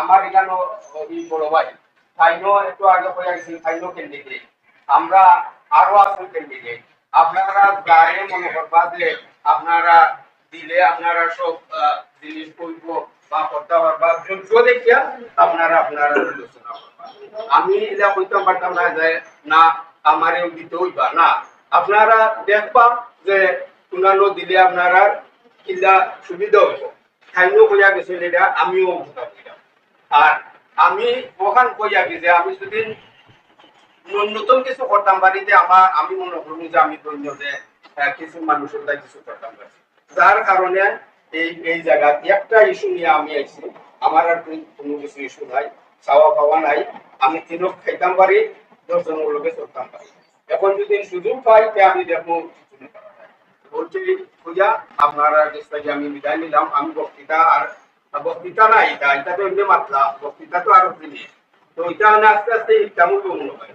আমার এখানে এই বড় ভাই ফাইনো একটু আগে হয়ে গেছি ফাইনো ক্যান্ডিডেট আমরা আরও আছেন ক্যান্ডিডেট আপনারা গায়ে মনে করবা যে আপনারা দিলে আপনারা সব জিনিস করব বা করতে পারবা। যোগ্য দেখিয়া আপনারা আপনারা করবা। আমি এটা কইতাম পারতাম না যে, না, আমারে দিতে হইবা। না, আপনারা দেখবা যে উনানো দিলে আপনারা কিলা সুবিধা হইব। খাইনো কইয়া গেছেন এটা, আমিও বুঝা কইলাম আর আমি ওখান কইয়া গেছে আমি যদি ন্যূনতম কিছু করতাম বাড়িতে, আমার, আমি মনে যে আমি ধন্য যে কিছু মানুষের তাই কিছু করতাম যার কারণে এই এই একটা ইস্যু নিয়ে আমি আইছি। আমার আর কোনো- কিছু ইস্যু নাই, চাওয়া পাওয়া নাই। আমি তিনক খাইতাম পারি দশজনের লোকে চলতাম পারি এখন যদি সুযোগ পাই, তে আমি দেখব বলছি, পূজা, আপনারা আমি বিদায় নিলাম। আমি বক্তৃতা আর বক্তৃতা না এটা এটা তো এমনি মাতলা বক্তৃতা তো আরও জিনিস তো এটা আস্তে আস্তে ইচ্ছা কেমন মনে হয়